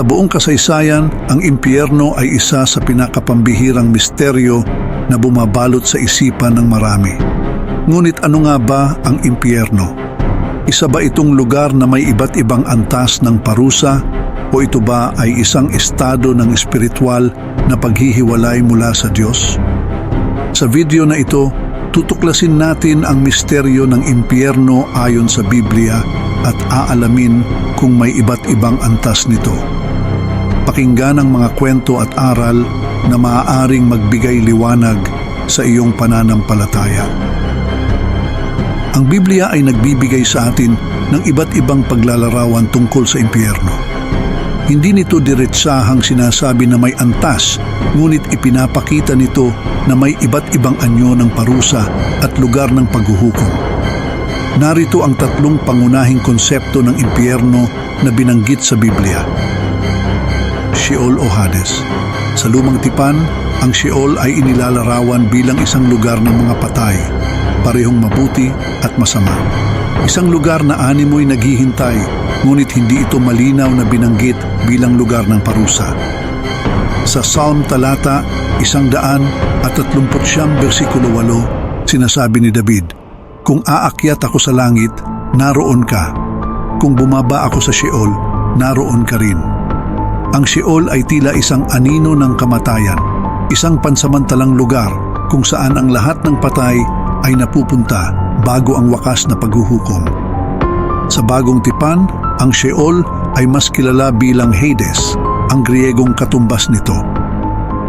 Sa buong kasaysayan, ang impyerno ay isa sa pinakapambihirang misteryo na bumabalot sa isipan ng marami. Ngunit ano nga ba ang impyerno? Isa ba itong lugar na may iba't ibang antas ng parusa o ito ba ay isang estado ng espiritual na paghihiwalay mula sa Diyos? Sa video na ito, tutuklasin natin ang misteryo ng impyerno ayon sa Biblia at aalamin kung may iba't ibang antas nito. Pakinggan ang mga kwento at aral na maaaring magbigay liwanag sa iyong pananampalataya. Ang Biblia ay nagbibigay sa atin ng iba't ibang paglalarawan tungkol sa impyerno. Hindi nito diretsahang sinasabi na may antas, ngunit ipinapakita nito na may iba't ibang anyo ng parusa at lugar ng paghuhukom. Narito ang tatlong pangunahing konsepto ng impyerno na binanggit sa Biblia. Sheol o Hades. Sa lumang tipan, ang Sheol ay inilalarawan bilang isang lugar ng mga patay, parehong mabuti at masama. Isang lugar na animoy naghihintay, ngunit hindi ito malinaw na binanggit bilang lugar ng parusa. Sa Psalm talata, isang daan at tatlumput siyam versikulo walo, sinasabi ni David, Kung aakyat ako sa langit, naroon ka. Kung bumaba ako sa Sheol, naroon ka rin. Ang Sheol ay tila isang anino ng kamatayan, isang pansamantalang lugar kung saan ang lahat ng patay ay napupunta bago ang wakas na paghuhukom. Sa bagong tipan, ang Sheol ay mas kilala bilang Hades, ang Griegong katumbas nito.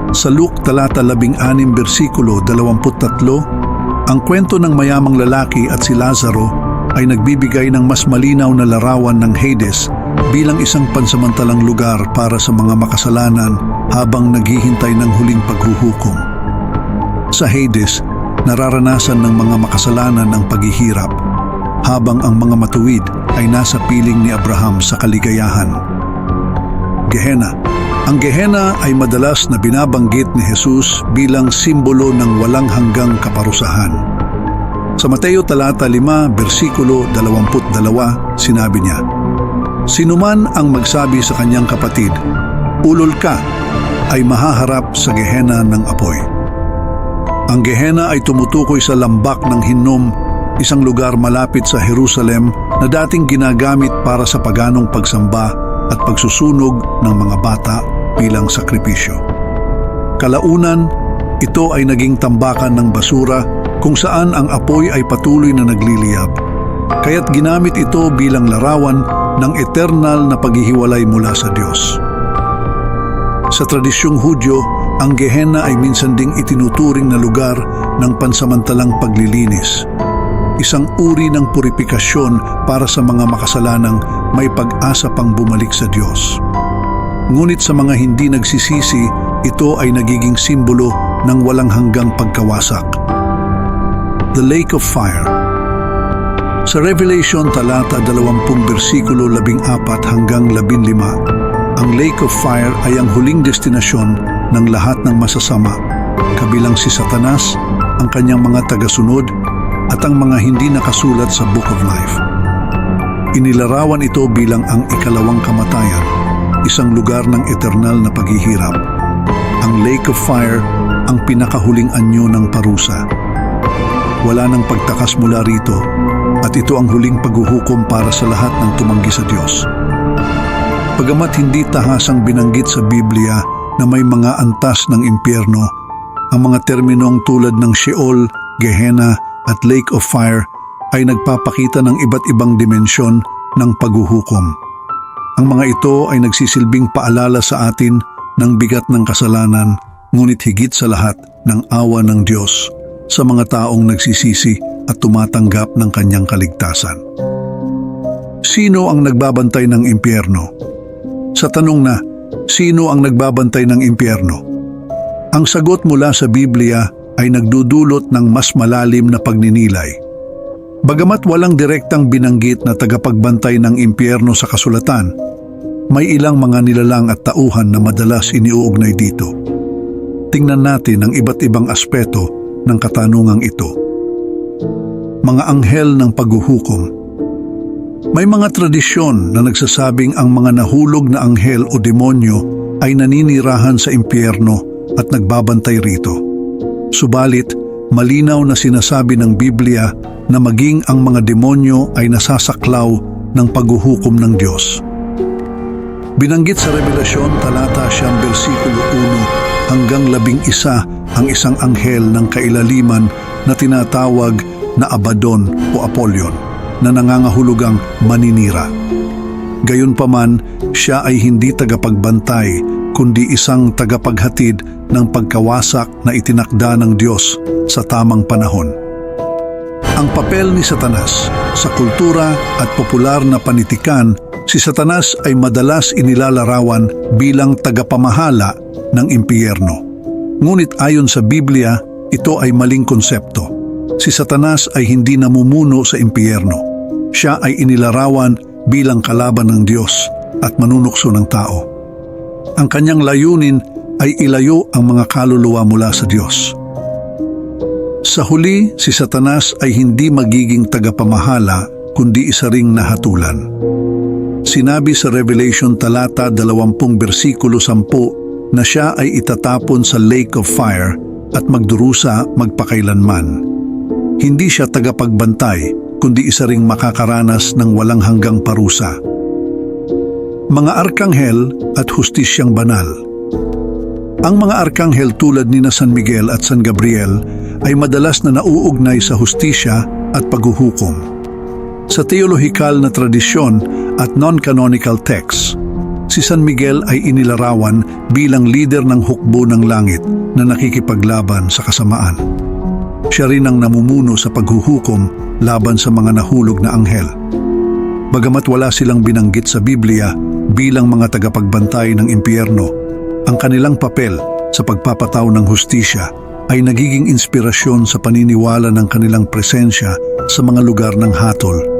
Sa Luke talata 16 bersikulo 23, ang kwento ng mayamang lalaki at si Lazaro ay nagbibigay ng mas malinaw na larawan ng Hades bilang isang pansamantalang lugar para sa mga makasalanan habang naghihintay ng huling paghuhukom. Sa Hades, nararanasan ng mga makasalanan ang paghihirap habang ang mga matuwid ay nasa piling ni Abraham sa kaligayahan. Gehenna Ang Gehenna ay madalas na binabanggit ni Jesus bilang simbolo ng walang hanggang kaparusahan. Sa Mateo talata 5 bersikulo 22 sinabi niya, Sinuman ang magsabi sa kanyang kapatid, Ulol ka, ay mahaharap sa Gehenna ng apoy. Ang Gehenna ay tumutukoy sa lambak ng Hinnom, isang lugar malapit sa Jerusalem na dating ginagamit para sa paganong pagsamba at pagsusunog ng mga bata bilang sakripisyo. Kalaunan, ito ay naging tambakan ng basura kung saan ang apoy ay patuloy na nagliliyab. Kaya't ginamit ito bilang larawan ng eternal na paghihiwalay mula sa Diyos. Sa tradisyong Hudyo, ang Gehenna ay minsan ding itinuturing na lugar ng pansamantalang paglilinis. Isang uri ng purifikasyon para sa mga makasalanang may pag-asa pang bumalik sa Diyos. Ngunit sa mga hindi nagsisisi, ito ay nagiging simbolo ng walang hanggang pagkawasak. The Lake of Fire Sa Revelation talata 20 bersikulo 14 hanggang 15, ang Lake of Fire ay ang huling destinasyon ng lahat ng masasama, kabilang si Satanas, ang kanyang mga tagasunod, at ang mga hindi nakasulat sa Book of Life. Inilarawan ito bilang ang ikalawang kamatayan, isang lugar ng eternal na paghihirap. Ang Lake of Fire ang pinakahuling anyo ng parusa. Wala nang pagtakas mula rito at ito ang huling paghuhukom para sa lahat ng tumanggi sa Diyos. Pagamat hindi tahasang binanggit sa Biblia na may mga antas ng impyerno, ang mga terminong tulad ng Sheol, Gehenna at Lake of Fire ay nagpapakita ng iba't ibang dimensyon ng paghuhukom. Ang mga ito ay nagsisilbing paalala sa atin ng bigat ng kasalanan, ngunit higit sa lahat ng awa ng Diyos sa mga taong nagsisisi at tumatanggap ng kanyang kaligtasan. Sino ang nagbabantay ng impyerno? Sa tanong na, sino ang nagbabantay ng impyerno? Ang sagot mula sa Biblia ay nagdudulot ng mas malalim na pagninilay. Bagamat walang direktang binanggit na tagapagbantay ng impyerno sa kasulatan, may ilang mga nilalang at tauhan na madalas iniuugnay dito. Tingnan natin ang iba't ibang aspeto ng katanungang ito. Mga anghel ng paghuhukom May mga tradisyon na nagsasabing ang mga nahulog na anghel o demonyo ay naninirahan sa impyerno at nagbabantay rito. Subalit, malinaw na sinasabi ng Biblia na maging ang mga demonyo ay nasasaklaw ng paghuhukom ng Diyos. Binanggit sa Revelasyon talata siyang bersikulo 1 hanggang labing isa ang isang anghel ng kailaliman na tinatawag na Abaddon o Apollyon na nangangahulugang maninira. Gayunpaman, siya ay hindi tagapagbantay kundi isang tagapaghatid ng pagkawasak na itinakda ng Diyos sa tamang panahon. Ang papel ni Satanas sa kultura at popular na panitikan, si Satanas ay madalas inilalarawan bilang tagapamahala ng impyerno. Ngunit ayon sa Biblia, ito ay maling konsepto. Si Satanas ay hindi namumuno sa impyerno. Siya ay inilarawan bilang kalaban ng Diyos at manunukso ng tao. Ang kanyang layunin ay ilayo ang mga kaluluwa mula sa Diyos. Sa huli, si Satanas ay hindi magiging tagapamahala kundi isa ring nahatulan. Sinabi sa Revelation talata 20 bersikulo 10 na siya ay itatapon sa lake of fire at magdurusa magpakailanman. Hindi siya tagapagbantay kundi isa ring makakaranas ng walang hanggang parusa. Mga arkanghel at hustisyang banal ang mga arkanghel tulad ni na San Miguel at San Gabriel ay madalas na nauugnay sa hustisya at paghuhukom. Sa teolohikal na tradisyon at non-canonical texts, si San Miguel ay inilarawan bilang leader ng hukbo ng langit na nakikipaglaban sa kasamaan. Siya rin ang namumuno sa paghuhukom laban sa mga nahulog na anghel. Bagamat wala silang binanggit sa Biblia bilang mga tagapagbantay ng impyerno, ang kanilang papel sa pagpapataw ng hustisya ay nagiging inspirasyon sa paniniwala ng kanilang presensya sa mga lugar ng hatol.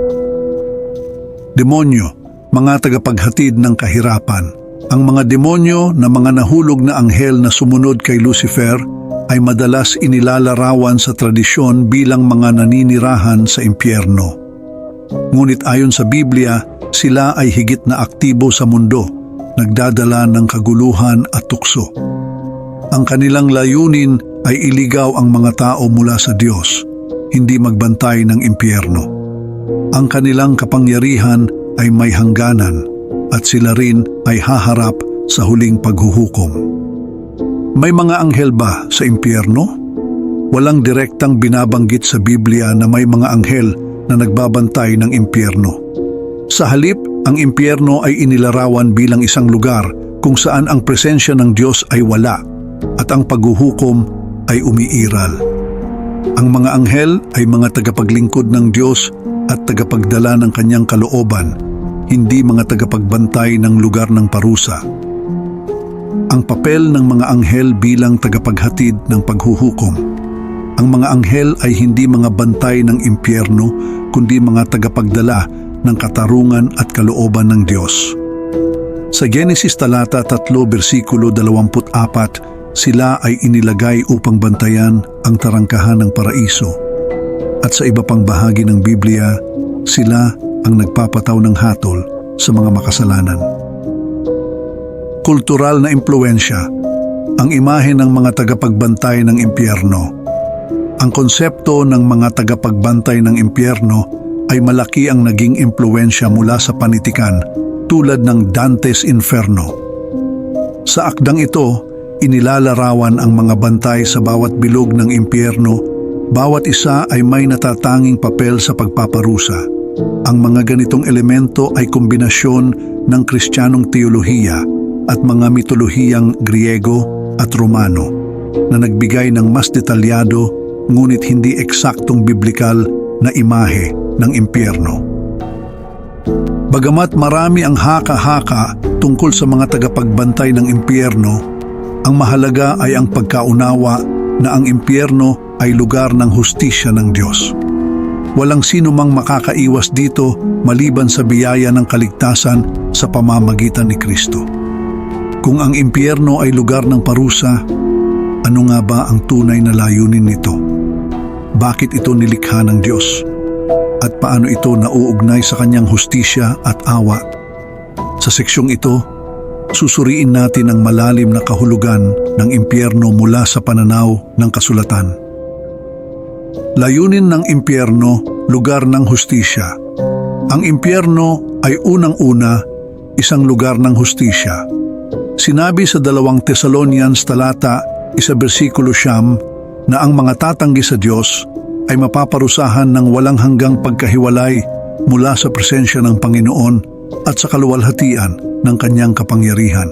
Demonyo, mga tagapaghatid ng kahirapan. Ang mga demonyo na mga nahulog na anghel na sumunod kay Lucifer ay madalas inilalarawan sa tradisyon bilang mga naninirahan sa impyerno. Ngunit ayon sa Biblia, sila ay higit na aktibo sa mundo, nagdadala ng kaguluhan at tukso. Ang kanilang layunin ay iligaw ang mga tao mula sa Diyos, hindi magbantay ng impyerno. Ang kanilang kapangyarihan ay may hangganan at sila rin ay haharap sa huling paghuhukom. May mga anghel ba sa impyerno? Walang direktang binabanggit sa Biblia na may mga anghel na nagbabantay ng impyerno. Sa halip, ang impyerno ay inilarawan bilang isang lugar kung saan ang presensya ng Diyos ay wala at ang paghuhukom ay umiiral. Ang mga anghel ay mga tagapaglingkod ng Diyos at tagapagdala ng kanyang kalooban, hindi mga tagapagbantay ng lugar ng parusa. Ang papel ng mga anghel bilang tagapaghatid ng paghuhukom. Ang mga anghel ay hindi mga bantay ng impyerno, kundi mga tagapagdala ng katarungan at kalooban ng Diyos. Sa Genesis talata 3 bersikulo 24, sila ay inilagay upang bantayan ang tarangkahan ng paraiso. At sa iba pang bahagi ng Biblia, sila ang nagpapataw ng hatol sa mga makasalanan. Kultural na impluensya, ang imahe ng mga tagapagbantay ng impyerno. Ang konsepto ng mga tagapagbantay ng impyerno ay malaki ang naging impluensya mula sa panitikan tulad ng Dante's Inferno. Sa akdang ito, inilalarawan ang mga bantay sa bawat bilog ng impyerno, bawat isa ay may natatanging papel sa pagpaparusa. Ang mga ganitong elemento ay kombinasyon ng kristyanong teolohiya at mga mitolohiyang Griego at Romano na nagbigay ng mas detalyado ngunit hindi eksaktong biblikal na imahe ng impyerno. Bagamat marami ang haka-haka tungkol sa mga tagapagbantay ng impyerno, ang mahalaga ay ang pagkaunawa na ang impyerno ay lugar ng hustisya ng Diyos. Walang sino mang makakaiwas dito maliban sa biyaya ng kaligtasan sa pamamagitan ni Kristo. Kung ang impyerno ay lugar ng parusa, ano nga ba ang tunay na layunin nito? Bakit ito nilikha ng Diyos? at paano ito nauugnay sa kanyang hustisya at awa. Sa seksyong ito, susuriin natin ang malalim na kahulugan ng impyerno mula sa pananaw ng kasulatan. Layunin ng impyerno, lugar ng hustisya. Ang impyerno ay unang-una isang lugar ng hustisya. Sinabi sa dalawang Thessalonians talata isa bersikulo siyam na ang mga tatanggi sa Diyos ay mapaparusahan ng walang hanggang pagkahiwalay mula sa presensya ng Panginoon at sa kaluwalhatian ng kanyang kapangyarihan.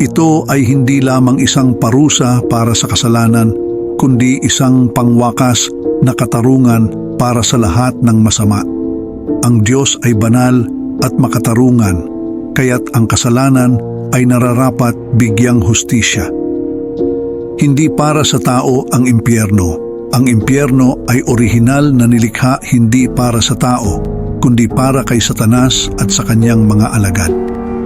Ito ay hindi lamang isang parusa para sa kasalanan, kundi isang pangwakas na katarungan para sa lahat ng masama. Ang Diyos ay banal at makatarungan, kaya't ang kasalanan ay nararapat bigyang hustisya. Hindi para sa tao ang impyerno. Ang impyerno ay orihinal na nilikha hindi para sa tao, kundi para kay Satanas at sa kanyang mga alagad.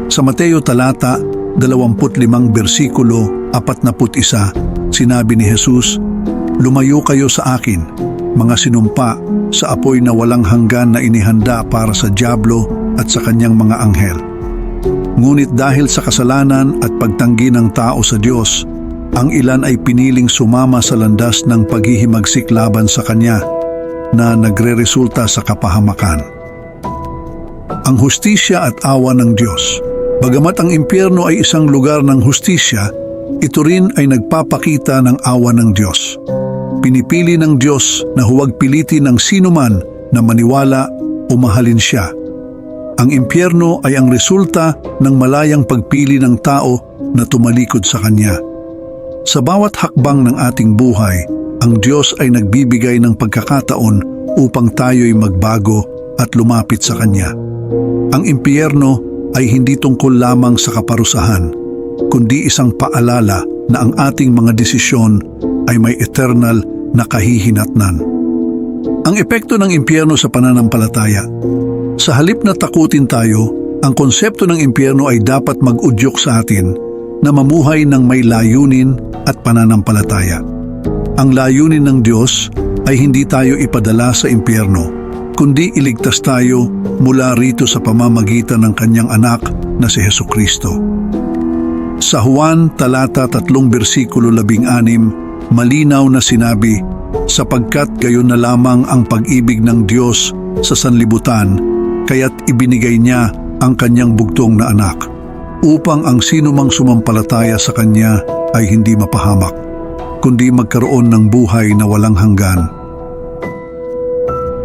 Sa Mateo talata 25 bersikulo 41, sinabi ni Jesus, Lumayo kayo sa akin, mga sinumpa sa apoy na walang hanggan na inihanda para sa Diablo at sa kanyang mga anghel. Ngunit dahil sa kasalanan at pagtanggi ng tao sa Diyos, ang ilan ay piniling sumama sa landas ng paghihimagsik laban sa Kanya na nagre-resulta sa kapahamakan. Ang hustisya at awa ng Diyos. Bagamat ang impyerno ay isang lugar ng hustisya, ito rin ay nagpapakita ng awa ng Diyos. Pinipili ng Diyos na huwag pilitin ng sinuman na maniwala o mahalin siya. Ang impyerno ay ang resulta ng malayang pagpili ng tao na tumalikod sa Kanya. Sa bawat hakbang ng ating buhay, ang Diyos ay nagbibigay ng pagkakataon upang tayo'y magbago at lumapit sa Kanya. Ang impyerno ay hindi tungkol lamang sa kaparusahan, kundi isang paalala na ang ating mga desisyon ay may eternal na kahihinatnan. Ang epekto ng impyerno sa pananampalataya. Sa halip na takutin tayo, ang konsepto ng impyerno ay dapat mag-udyok sa atin na mamuhay ng may layunin at pananampalataya. Ang layunin ng Diyos ay hindi tayo ipadala sa impyerno, kundi iligtas tayo mula rito sa pamamagitan ng kanyang anak na si Heso Kristo. Sa Juan talata 3 bersikulo 16, malinaw na sinabi, sapagkat gayon na lamang ang pag-ibig ng Diyos sa sanlibutan, kaya't ibinigay niya ang kanyang bugtong na anak, upang ang sinumang sumampalataya sa kanya ay hindi mapahamak, kundi magkaroon ng buhay na walang hanggan.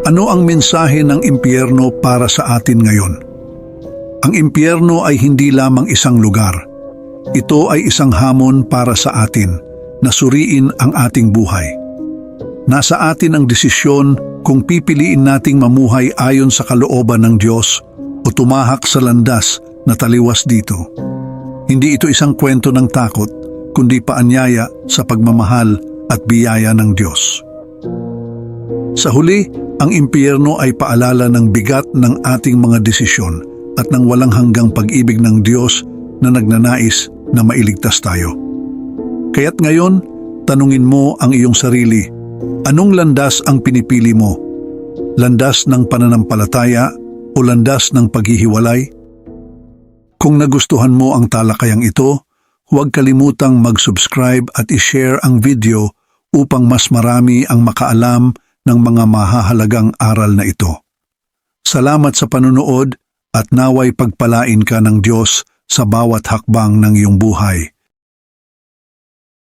Ano ang mensahe ng impyerno para sa atin ngayon? Ang impyerno ay hindi lamang isang lugar. Ito ay isang hamon para sa atin na suriin ang ating buhay. Nasa atin ang desisyon kung pipiliin nating mamuhay ayon sa kalooban ng Diyos o tumahak sa landas na taliwas dito. Hindi ito isang kwento ng takot, kundi paanyaya sa pagmamahal at biyaya ng Diyos. Sa huli, ang impyerno ay paalala ng bigat ng ating mga desisyon at ng walang hanggang pag-ibig ng Diyos na nagnanais na mailigtas tayo. Kaya't ngayon, tanungin mo ang iyong sarili, anong landas ang pinipili mo? Landas ng pananampalataya o landas ng paghihiwalay? Kung nagustuhan mo ang talakayang ito, huwag kalimutang mag-subscribe at i-share ang video upang mas marami ang makaalam ng mga mahahalagang aral na ito. Salamat sa panunood at naway pagpalain ka ng Diyos sa bawat hakbang ng iyong buhay.